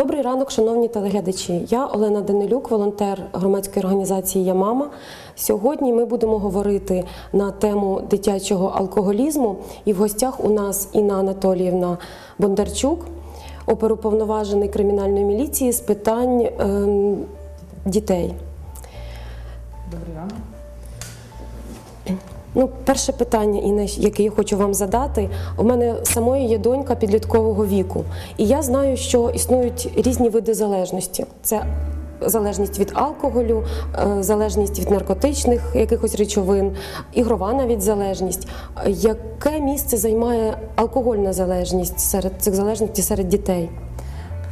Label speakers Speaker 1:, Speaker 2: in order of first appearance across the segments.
Speaker 1: Добрий ранок, шановні телеглядачі. Я Олена Данилюк, волонтер громадської організації Я мама. Сьогодні ми будемо говорити на тему дитячого алкоголізму. І в гостях у нас Інна Анатоліївна Бондарчук, оперуповноважений кримінальної міліції з питань ем, дітей.
Speaker 2: Добрий ранок.
Speaker 1: Ну, перше питання, яке я хочу вам задати. У мене самої є донька підліткового віку, і я знаю, що існують різні види залежності. Це залежність від алкоголю, е, залежність від наркотичних якихось речовин, ігрова навіть залежність. Яке місце займає алкогольна залежність серед цих залежностей серед дітей?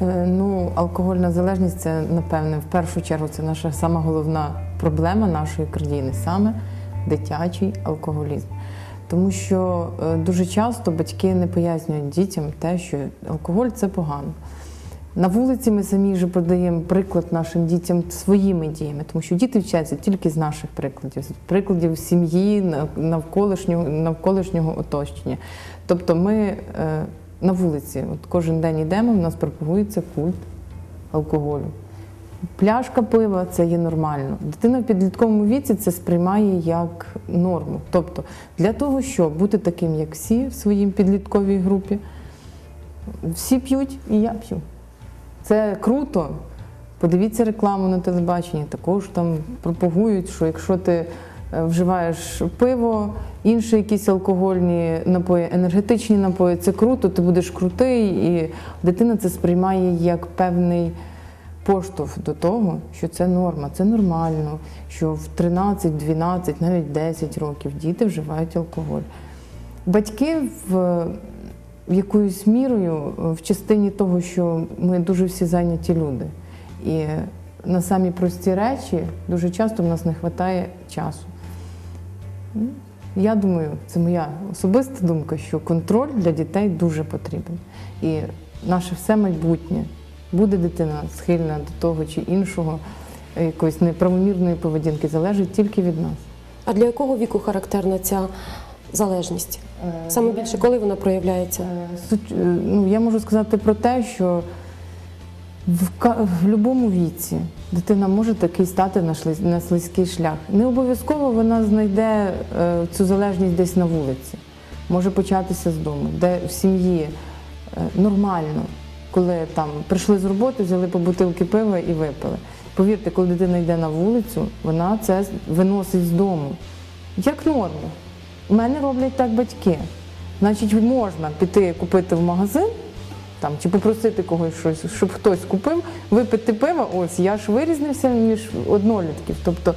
Speaker 2: Е, Ну, алкогольна залежність це, напевне, в першу чергу це наша сама головна проблема нашої країни, саме дитячий алкоголізм. Тому що е, дуже часто батьки не пояснюють дітям те, що алкоголь це погано. На вулиці ми самі вже подаємо приклад нашим дітям своїми діями, тому що діти вчаться тільки з наших прикладів, з прикладів сім'ї, навколишнього, навколишнього оточення. Тобто ми е, на вулиці, от кожен день йдемо, в нас пропагується культ алкоголю. Пляшка пива це є нормально. Дитина в підлітковому віці це сприймає як норму. Тобто, для того, щоб бути таким, як всі в своїй підлітковій групі, всі п'ють і я п'ю. Це круто. Подивіться рекламу на телебаченні. Також там пропагують, що якщо ти е, вживаєш пиво, інші якісь алкогольні напої, енергетичні напої, це круто, ти будеш крутий, і дитина це сприймає як певний поштовх до того, що це норма, це нормально, що в 13, 12, навіть 10 років діти вживають алкоголь. Батьки в, якоюсь мірою в частині того, що ми дуже всі зайняті люди. І на самі прості речі дуже часто в нас не вистачає часу. Ну, Я думаю, це моя особиста думка, що контроль для дітей дуже потрібен. І наше все майбутнє буде дитина схильна до того чи іншого, е, якоїсь неправомірної поведінки, залежить тільки від нас.
Speaker 1: А для якого віку характерна ця залежність? Саме більше, коли вона проявляється?
Speaker 2: Е, е, ну, я можу сказати про те, що в, будь-якому віці дитина може такий стати на, слизький шлях. Не обов'язково вона знайде е, цю залежність десь на вулиці. Може початися з дому, де в сім'ї е, нормально, коли там прийшли з роботи, взяли по бутилки пива і випили. Повірте, коли дитина йде на вулицю, вона це виносить з дому. Як норму. У мене роблять так батьки. Значить, можна піти купити в магазин там, чи попросити когось щось, щоб хтось купив, випити пиво, ось я ж вирізнився між однолітків. Тобто,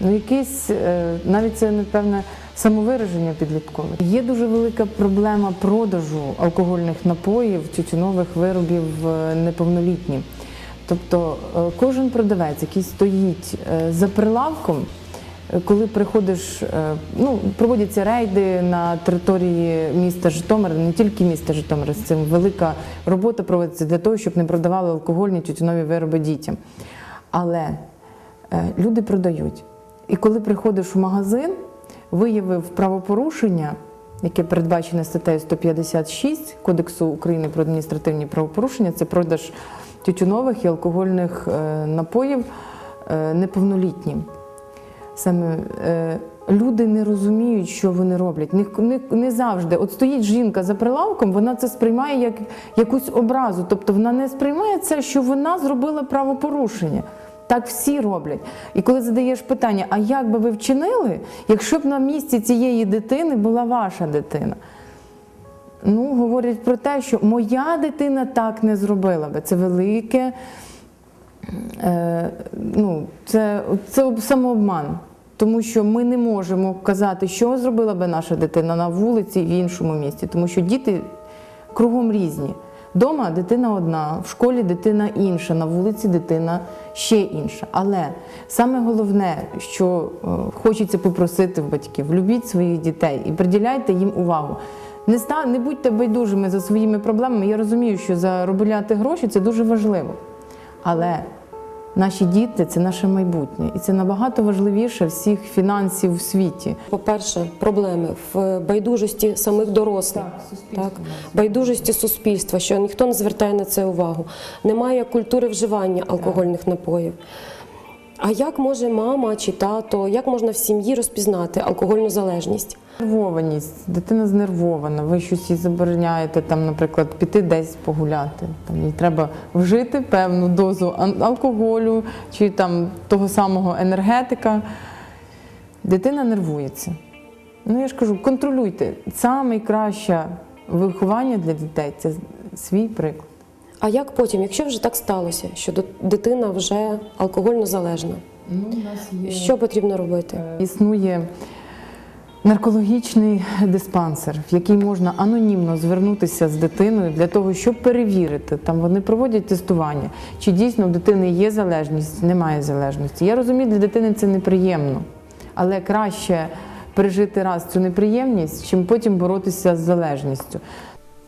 Speaker 2: ну якийсь е, навіть це напевне самовираження підліткове. Є дуже велика проблема продажу алкогольних напоїв, тютюнових виробів е, неповнолітнім. Тобто е, кожен продавець, який стоїть е, за прилавком, коли приходиш, ну проводяться рейди на території міста Житомира, не тільки міста Житомира, з цим велика робота проводиться для того, щоб не продавали алкогольні тютюнові вироби дітям. Але люди продають. І коли приходиш в магазин, виявив правопорушення, яке передбачене статтею 156 Кодексу України про адміністративні правопорушення, це продаж тютюнових і алкогольних е, напоїв е, неповнолітнім. Саме е, люди не розуміють, що вони роблять. Не, не, не завжди. От стоїть жінка за прилавком, вона це сприймає як якусь образу. Тобто вона не сприймає це, що вона зробила правопорушення. Так всі роблять. І коли задаєш питання, а як би ви вчинили, якщо б на місці цієї дитини була ваша дитина? Ну, говорять про те, що моя дитина так не зробила би. Це велике, е, ну, це, це самообман. Тому що ми не можемо казати, що зробила би наша дитина на вулиці і в іншому місті, тому що діти кругом різні. Дома дитина одна, в школі дитина інша, на вулиці дитина ще інша. Але саме головне, що е, хочеться попросити в батьків, любіть своїх дітей і приділяйте їм увагу. Не ста, не будьте байдужими за своїми проблемами. Я розумію, що заробляти гроші це дуже важливо. Але Наші діти це наше майбутнє, і це набагато важливіше всіх фінансів у світі.
Speaker 1: По-перше, проблеми в байдужості самих дорослих, так, байдужості суспільства, що ніхто не звертає на це увагу. Немає культури вживання алкогольних напоїв. А як може мама чи тато, як можна в сім'ї розпізнати алкогольну залежність?
Speaker 2: Нервованість, дитина знервована, ви щось їй забороняєте, там, наприклад, піти десь погуляти. Там їй треба вжити певну дозу алкоголю чи там того самого енергетика. Дитина нервується. Ну я ж кажу, контролюйте. Найкраще виховання для дітей це свій приклад.
Speaker 1: А як потім, якщо вже так сталося, що дитина вже алкогольно залежна,
Speaker 2: Ну, у нас є...
Speaker 1: що потрібно робити?
Speaker 2: Існує наркологічний диспансер, в який можна анонімно звернутися з дитиною для того, щоб перевірити. Там вони проводять тестування, чи дійсно в дитини є залежність, немає залежності. Я розумію, для дитини це неприємно, але краще пережити раз цю неприємність, чим потім боротися з залежністю.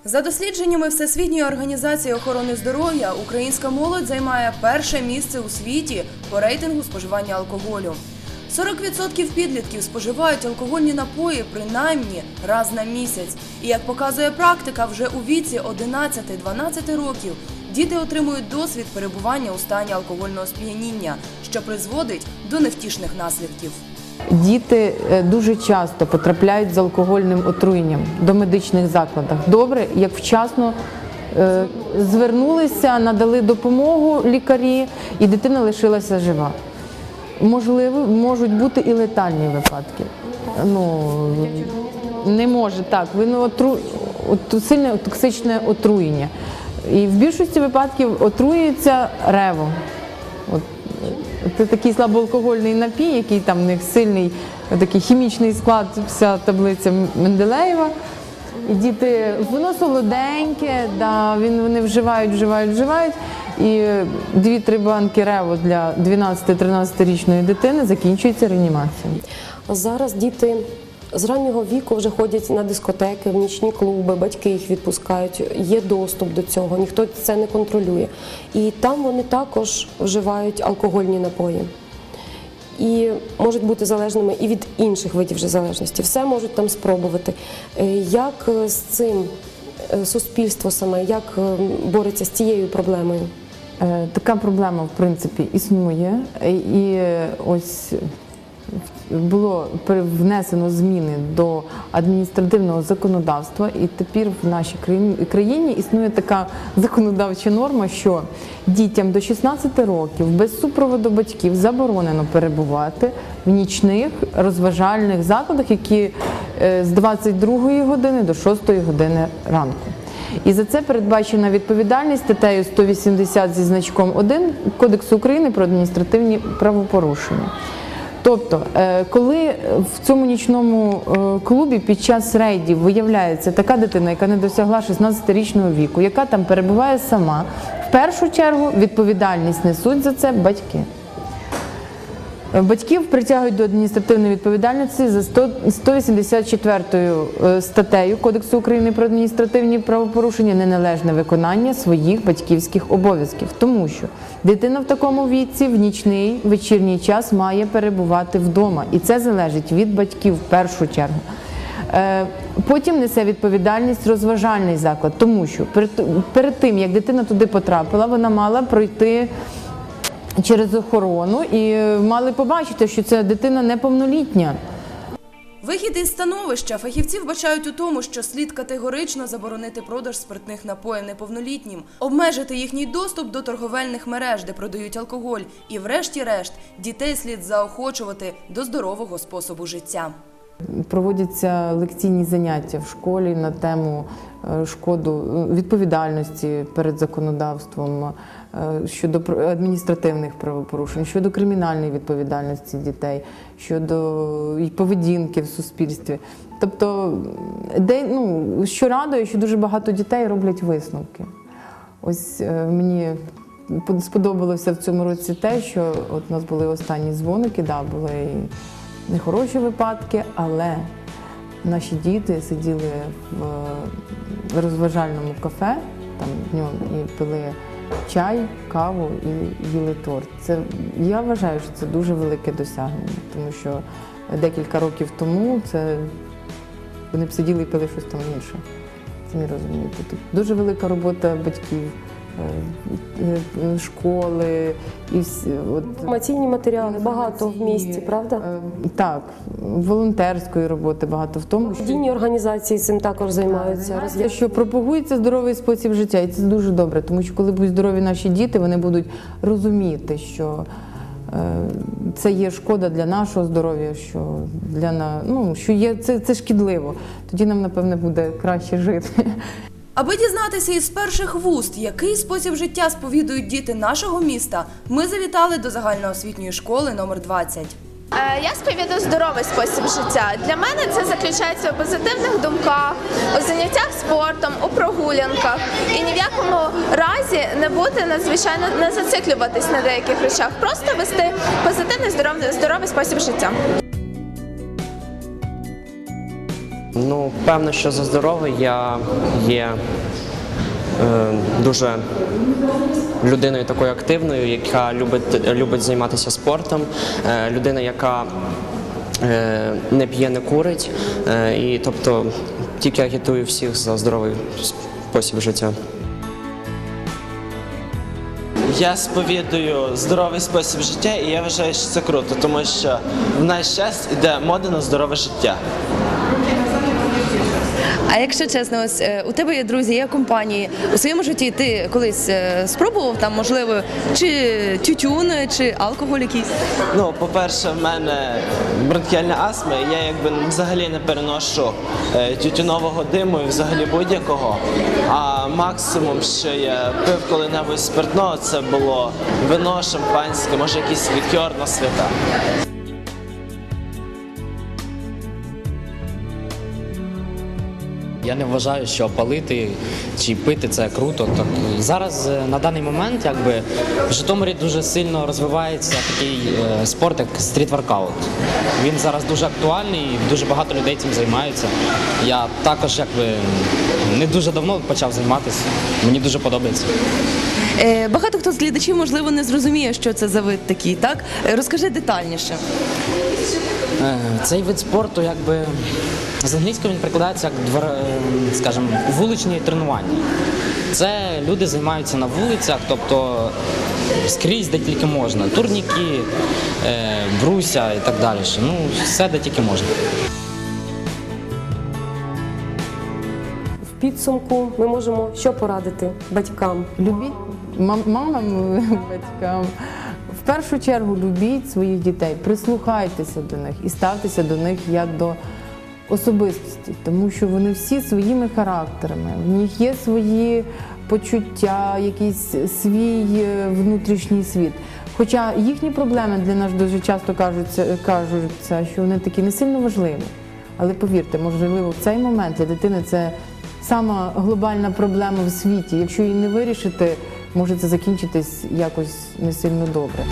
Speaker 3: За дослідженнями Всесвітньої організації охорони здоров'я, українська молодь займає перше місце у світі по рейтингу споживання алкоголю. 40% підлітків споживають алкогольні напої принаймні раз на місяць. І як показує практика, вже у віці 11-12 років діти отримують досвід перебування у стані алкогольного сп'яніння, що призводить до невтішних наслідків.
Speaker 2: Діти е, дуже часто потрапляють з алкогольним отруєнням до медичних закладів. Добре, як вчасно е, звернулися, надали допомогу лікарі, і дитина лишилася жива. Можливо, можуть бути і летальні випадки. Ну не може так. Воно отру... от, сильне токсичне отруєння. І в більшості випадків отруюється ревом. От, це такий слабоалкогольний напій, який там в них сильний такий хімічний склад, вся таблиця Менделеєва. І діти, воно солоденьке, да, вони вживають, вживають, вживають. І дві-три банки рево для 12-13-річної дитини закінчується реанімацією.
Speaker 1: Зараз діти з раннього віку вже ходять на дискотеки, в нічні клуби, батьки їх відпускають, є доступ до цього, ніхто це не контролює. І там вони також вживають алкогольні напої. І можуть бути залежними і від інших видів вже залежності. Все можуть там спробувати. Е, Як е, з цим е, суспільство саме, як бореться з цією проблемою?
Speaker 2: Така проблема, в принципі, існує. І ось було внесено зміни до адміністративного законодавства, і тепер в нашій країні, країні існує така законодавча норма, що дітям до 16 років без супроводу батьків заборонено перебувати в нічних розважальних закладах, які е, з 22 години до 6 години ранку. І за це передбачена відповідальність статтею 180 зі значком 1 Кодексу України про адміністративні правопорушення. Тобто, е, коли в цьому нічному е, клубі під час рейдів виявляється така дитина, яка не досягла 16-річного віку, яка там перебуває сама, в першу чергу відповідальність несуть за це батьки. Батьків притягують до адміністративної відповідальності за 100 184 е, статтею Кодексу України про адміністративні правопорушення неналежне виконання своїх батьківських обов'язків, тому що дитина в такому віці в нічний вечірній час має перебувати вдома, і це залежить від батьків в першу чергу. Е, Потім несе відповідальність розважальний заклад, тому що перед тим як дитина туди потрапила, вона мала пройти через охорону і мали побачити, що ця дитина неповнолітня.
Speaker 3: Вихід із становища фахівці вбачають у тому, що слід категорично заборонити продаж спиртних напоїв неповнолітнім, обмежити їхній доступ до торговельних мереж, де продають алкоголь, і, врешті-решт, дітей слід заохочувати до здорового способу життя.
Speaker 2: Проводяться лекційні заняття в школі на тему е, шкоду е, відповідальності перед законодавством щодо адміністративних правопорушень, щодо кримінальної відповідальності дітей, щодо поведінки в суспільстві. Тобто, де ну що радує, що дуже багато дітей роблять висновки. Ось е, мені сподобалося в цьому році те, що от у нас були останні дзвоники, да, були нехороші випадки, але наші діти сиділи в е, розважальному кафе там днем і пили чай, каву і їли торт. Це я вважаю, що це дуже велике досягнення, тому що декілька років тому це вони б сиділи і пили щось там інше. Самі розумієте. Тут дуже велика робота батьків, школи і всі. От,
Speaker 1: Інформаційні матеріали багато в місті, правда?
Speaker 2: Е, Так, волонтерської роботи багато в тому, що
Speaker 1: Дійні організації цим також займаються.
Speaker 2: Те, що пропагується здоровий спосіб життя, і це дуже добре, тому що коли будуть здорові наші діти, вони будуть розуміти, що е, це є шкода для нашого здоров'я, що для ну що є це, це шкідливо. Тоді нам напевне буде краще жити.
Speaker 3: Аби дізнатися із перших вуст, який спосіб життя сповідують діти нашого міста, ми завітали до загальноосвітньої школи номер 20.
Speaker 4: Е, Я сповідую здоровий спосіб життя. Для мене це заключається у позитивних думках, у заняттях спортом, у прогулянках. І ні в якому разі не бути надзвичайно не зациклюватись на деяких речах, просто вести позитивний здоровий, здоровий спосіб життя.
Speaker 5: Ну, певно, що за здоровий я є е, дуже людиною такою активною, яка любить, любить займатися спортом, е, людина, яка е, не п'є, не курить. Е, і тобто тільки агітую всіх за здоровий спосіб життя.
Speaker 6: Я сповідую здоровий спосіб життя, і я вважаю, що це круто, тому що в наш час іде мода на здорове життя.
Speaker 7: А якщо чесно, ось е, у тебе є друзі, є компанії у своєму житті. Ти колись е, спробував там, можливо, чи тютюн, чи алкоголь якийсь?
Speaker 6: Ну, по-перше, в мене бронхіальна астма, я якби взагалі не переношу е, тютюнового диму і взагалі будь-якого. А максимум, що я пив коли-небудь спиртного, це було вино, шампанське, може якийсь лікер на свята.
Speaker 8: Я не вважаю, що палити чи пити це круто. Так зараз е, на даний момент, якби в Житомирі дуже сильно розвивається такий е, спорт, як стріт-воркаут. Він зараз дуже актуальний, і дуже багато людей цим займаються. Я також якби не дуже давно почав займатися. Мені дуже подобається.
Speaker 7: Е, багато хто з глядачів, можливо, не зрозуміє, що це за вид такий. Так Е, розкажи детальніше.
Speaker 8: Е, Цей вид спорту, якби з англійського він прикладається як двор, е, скажімо, вуличні тренування. Це люди займаються на вулицях, тобто скрізь, де тільки можна. Турніки, е, бруся і так далі. Ну, все, де тільки можна.
Speaker 1: В підсумку ми можемо що порадити батькам?
Speaker 2: Любіть мам- мамам, батькам. В першу чергу любіть своїх дітей, прислухайтеся до них і ставтеся до них як до особистості, тому що вони всі своїми характерами, в них є свої почуття, якийсь свій е, внутрішній світ. Хоча їхні проблеми для нас дуже часто кажуться, кажуться, що вони такі не сильно важливі. Але повірте, можливо, в цей момент для дитини це сама глобальна проблема в світі. Якщо її не вирішити, може це закінчитись якось не сильно добре.